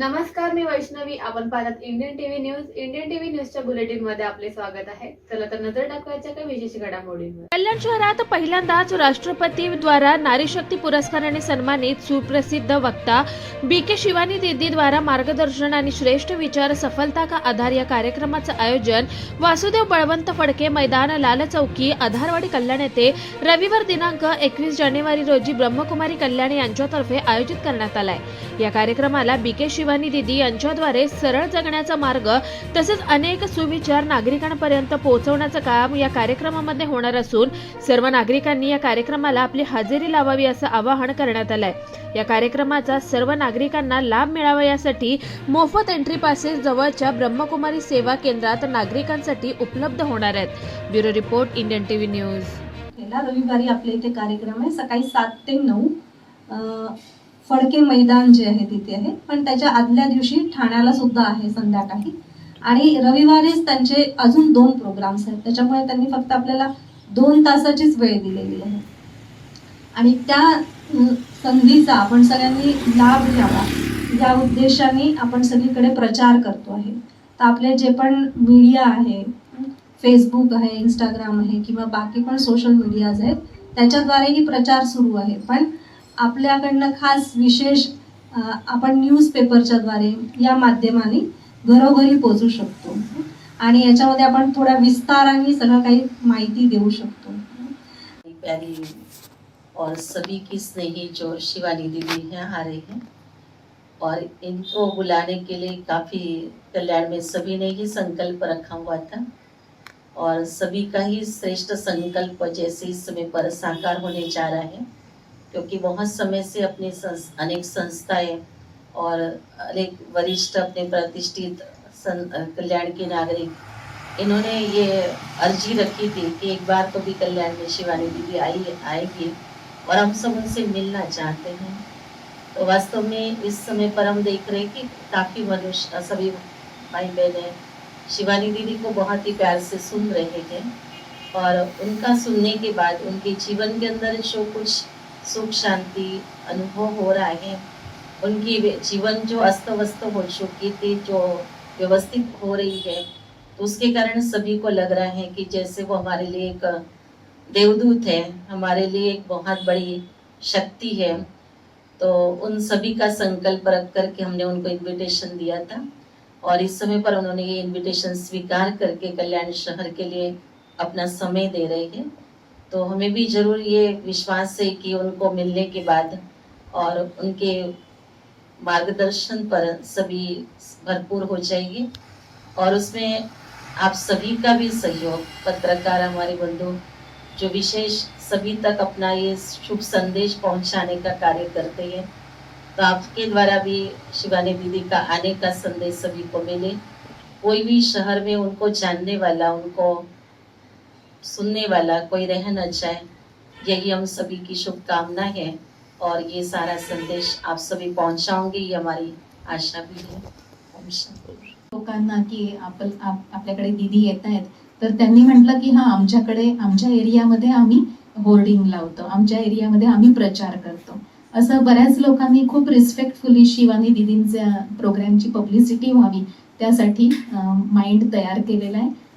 नमस्कार मी वैष्णवी. आपण पाहतात Indian TV news Indian TV न्यूजच्या बुलेटिनमध्ये आपले स्वागत आहे. चला तर नजर टाकवायच्या काही विशेष घडामोडींवर. कल्याण शहरात पहिल्यांदाच राष्ट्रपती द्वारा नारी शक्ती पुरस्काराने सन्मानित सुप्रसिद्ध वक्ता बी के शिवानी दीदी द्वारा मार्गदर्शन आणि श्रेष्ठ विचार सफलता का आधार या कार्यक्रमाचं आयोजन वासुदेव बळवंत फडके मैदान लाल चौकी आधारवाडी कल्याण येथे रविवार दिनांक एकवीस जानेवारी रोजी ब्रह्मकुमारी कल्याण यांच्यातर्फे आयोजित करण्यात आलाय. या कार्यक्रमाला बी के शिवानी दिदी यांच्याद्वारे सरळ जगण्याचा मार्ग तसेच अनेक सुविचार नागरिकांपर्यंत पोहोचवण्याचं काम या कार्यक्रमामध्ये होणार असून सर्व नागरिकांनी या कार्यक्रमाला आपली हजेरी लावावी असं आवाहन करण्यात आलंय. या कार्यक्रमाचा सर्व नागरिकांना लाभ मिळावा यासाठी मोफत एंट्री पासेस जवळच्या ब्रह्मकुमारी सेवा केंद्रात नागरिकांसाठी उपलब्ध होणार आहेत. Bureau report Indian TV news. रविवारी आपल्या इथे कार्यक्रम आहे. सकाळी सात ते नऊ. फडके मैदान जे आहे तिथे आहे. पण त्याच्या आदल्या दिवशी ठाण्याला सुद्धा आहे संध्याकाळी. आणि रविवारीच त्यांचे अजून दोन प्रोग्राम्स आहेत. त्याच्यामुळे त्यांनी फक्त आपल्याला दोन तासाचीच वेळ दिलेली आहे. आणि त्या संधीचा आपण सगळ्यांनी लाभ घ्यावा. या उद्देशाने आपण सगळीकडे प्रचार करतो आहे. तर आपले जे पण मीडिया आहे फेसबुक आहे इंस्टाग्राम आहे किंवा बाकी पण सोशल मीडियाज आहेत त्याच्याद्वारेही प्रचार सुरू आहे. पण आपल्याकडनं खास विशेष आपण न्यूजपेपरच्या द्वारे या माध्यमाने घरोघरी पोचू शकतो. आणि याच्यामध्ये आपण थोड्या विस्ताराने सगळं काही माहिती देऊ शकतो. प्यारी और सभी की स्नेही जो शिवानी दीदी हैं आ रही हैं और इनको बुलाने के लिए काफ़ी कल्याण में सभी ने ही संकल्प रखा हुआ था। और सभी का ही श्रेष्ठ संकल्प जैसे इस समय पर साकार होने जा रहा है। क्योंकि बहुत समय से अपनी संस, अनेक संस्थाएं और अनेक वरिष्ठ अपने प्रतिष्ठित कल्याण के नागरिक इन्होंने ये अर्जी रखी थी कि एक बार तो भी कल्याण में शिवानी दीदी आई आएगी और हम सब उनसे मिलना चाहते हैं। तो वास्तव में इस समय पर हम देख रहे हैं कि काफ़ी मनुष्य सभी भाई बहनें शिवानी दीदी को बहुत ही प्यार से सुन रहे हैं और उनका सुनने के बाद उनके जीवन के अंदर जो कुछ सुख शांति अनुभव हो रहा है। उनकी जीवन जो अस्त व्यस्त हो चुकी थी जो व्यवस्थित हो रही है तो उसके कारण सभी को लग रहा है कि जैसे वो हमारे लिए एक देवदूत है, हमारे लिए एक बहुत बड़ी शक्ति है। तो उन सभी का संकल्प रख करके हमने उनको इनविटेशन दिया था और इस समय पर उन्होंने ये इनविटेशन स्वीकार करके कल्याण शहर के लिए अपना समय दे रहे हैं। तो हमें भी ज़रूर ये विश्वास है कि उनको मिलने के बाद और उनके मार्गदर्शन पर सभी भरपूर हो जाएगी। और उसमें आप सभी का भी सहयोग, पत्रकार हमारे बंधु, जो विशेष सभी तक अपना ये शुभ संदेश पहुँचाने का कार्य करते हैं तो आपके द्वारा भी शिवानी दीदी का आने का संदेश सभी को मिले। कोई भी शहर में उनको जानने वाला, उनको सुनने वाला कोई रह न जाए यही हम सभी की शुभकामना है और ये सारा संदेश आप सभी पहुंचाओगे ये हमारी आशा भी है। लोकांना की आपण आपल्याकडे दिदी येत आहेत तर त्यांनी म्हटलं की हा आमच्याकडे आमच्या एरियामध्ये आम्ही होर्डिंग लावतो आमच्या एरियामध्ये आम्ही प्रचार करतो. असं बऱ्याच लोकांनी खूप रिस्पेक्टफुली शिवानी दिदींच्या प्रोग्रामची पब्लिसिटी व्हावी त्यासाठी माइंड तयार केलेला आहे.